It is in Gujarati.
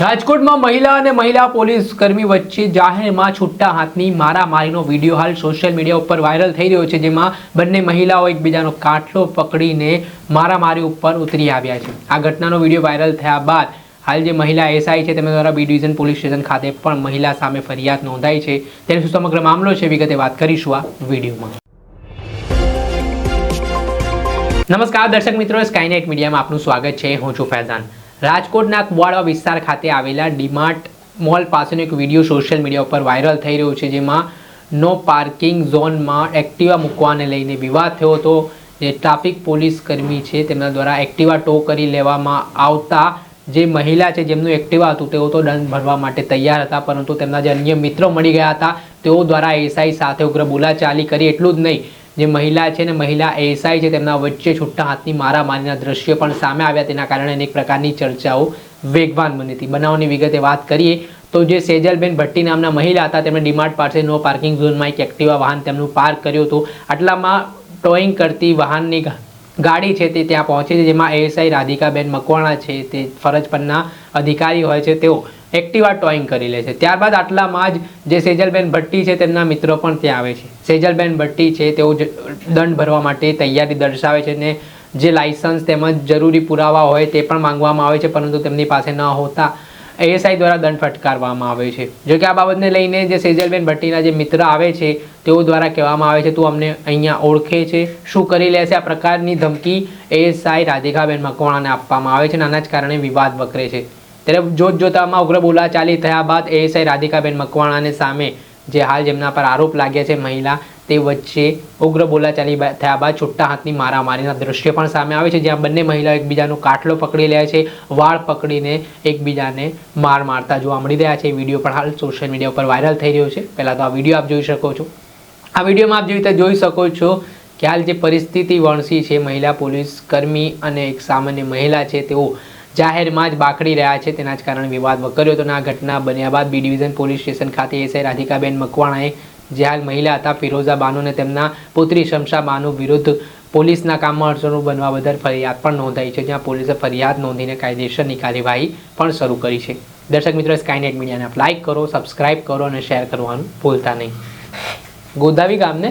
રાજકોટમાં મહિલા અને મહિલા પોલીસ કર્મી વચ્ચે જાહેરમાં છૂટા હાથની મારામારીનો વીડિયો હાલ સોશિયલ મીડિયા ઉપર વાયરલ થઈ રહ્યો છે, જેમાં બંને મહિલાઓ એકબીજાનો કાટલો પકડીને મારામારી ઉપર ઉતરી આવ્યા છે. આ ઘટનાનો વીડિયો વાયરલ થયા બાદ હાલ જે મહિલા એસઆઈ છે, તેમના દ્વારા બી ડિવિઝન પોલીસ સ્ટેશન ખાતે પણ મહિલા સામે ફરિયાદ નોંધાઈ છે. તેનો શું સમગ્ર મામલો છે, વિગતે વાત કરીશું આ વિડીયોમાં. નમસ્કાર દર્શક મિત્રો સ્કાયનેટ મીડિયામાં આપનું સ્વાગત છે. હું છું ફૈઝાન. રાજકોટના કુવાડવા વિસ્તાર ખાતે આવેલા ડીમાર્ટ મોલ પાસેનો એક વીડિયો સોશિયલ મીડિયા ઉપર વાયરલ થઈ રહ્યો છે, જેમાં નો પાર્કિંગ ઝોનમાં એક્ટિવા મૂકવાને લઈને વિવાદ થયો હતો, જે ટ્રાફિક પોલીસ કર્મી છે તેમના દ્વારા એક્ટિવા ટો કરી લેવામાં આવતા જે મહિલા છે જેમનું એક્ટિવા હતું, તેઓ તો દંડ ભરવા માટે તૈયાર હતા, પરંતુ તેમના જે અન્ય મિત્રો મળી ગયા હતા, તેઓ દ્વારા એસઆઈ સાથે ઉગ્ર બોલાચાલી કરી, એટલું જ નહીં. જે મહિલા છે ને મહિલા એસઆઈ છે, તેમના વચ્ચે છૂટા હાથની મારામારીના દ્રશ્યો પણ સામે આવ્યા. તેના કારણે અનેક પ્રકારની ચર્ચાઓ વેગવાન બની હતી. બનાવની વિગતે વાત કરીએ તો જે સેજલબેન ભટ્ટી નામના મહિલા હતા, તેમણે ડીમાર્ટ પાસે નો પાર્કિંગ ઝોનમાં એક એક્ટિવા વાહન તેમનું પાર્ક કર્યું હતું. આટલામાં ટોઈંગ કરતી વાહનની ગાડી છે તે ત્યાં પહોંચે છે, જેમાં એએસઆઈ રાધિકાબેન મકવાણા છે. તે ફરજ પરના અધિકારી હોય છે. તેઓ એક્ટિવા ટોઈંગ કરી લે છે. ત્યારબાદ આટલામાં જ જે સેજલબેન ભટ્ટી છે તેમના મિત્રો પણ ત્યાં આવે છે. સેજલબેન ભટ્ટી છે તેઓ દંડ ભરવા માટે તૈયારી દર્શાવે છે ને જે લાયસન્સ તેમજ જરૂરી પુરાવા હોય તે પણ માંગવામાં આવે છે, પરંતુ તેમની પાસે ન હોતા એએસઆઈ દ્વારા દંડ ફટકારવામાં આવે છે. જો કે આ બાબતને લઈને જે સેજલબેન ભટ્ટીના જે મિત્ર આવે છે, તેઓ દ્વારા કહેવામાં આવે છે, તું અમને અહીંયા ઓળખે છે, શું કરી લેશે આ પ્રકારની ધમકી એએસઆઈ રાધિકાબેન મકવાણાને આપવામાં આવે છે અને આના જ કારણે વિવાદ વકરે છે. ત્યારે જોત જોતામાં ઉગ્ર બોલાચાલી થયા બાદ એએસઆઈ રાધિકાબેન મકવાણાને સામે જે હાલ જેમના પર આરોપ લાગ્યા છે મહિલા, તે વચ્ચે ઉગ્ર બોલાચાલી થયા બાદ છૂટા હાથની મારામારીના દ્રશ્ય પણ સામે આવે છે, જ્યાં બંને મહિલાઓ એકબીજાનો કાટલો પકડી લે છે, વાળ પકડીને એકબીજાને માર મારતા જોવા મળી રહ્યા છે. વીડિયો પણ હાલ સોશિયલ મીડિયા ઉપર વાયરલ થઈ રહ્યો છે. પહેલાં તો આ વીડિયો આપ જોઈ શકો છો. આ વિડીયોમાં આપ જેવી રીતે જોઈ શકો છો કે હાલ જે પરિસ્થિતિ વણસી છે, મહિલા પોલીસ કર્મી અને એક સામાન્ય મહિલા છે, તેઓ જાહેરમાં જ બાકડી રહ્યા છે. તેના જ કારણે વિવાદ વકર્યો. હતો આ ઘટના બન્યા બાદ બી ડિવિઝન પોલીસ સ્ટેશન ખાતે એસઆઈ રાધિકાબેન મકવાણાએ જે હાલ મહિલા હતા, ફિરોઝા બાનુને તેમના પુત્રી શમશા બાનુ વિરુદ્ધ પોલીસના કામમાં અડચણો બનવા બદલ ફરિયાદ પણ નોંધાઈ છે, જ્યાં પોલીસે ફરિયાદ નોંધીને કાયદેસરની કાર્યવાહી પણ શરૂ કરી છે. દર્શક મિત્રો સ્કાયનેટ મીડિયાને લાઇક કરો સબસ્ક્રાઇબ કરો અને શેર કરવાનું ભૂલતા નહીં. ગોદાવી ગામને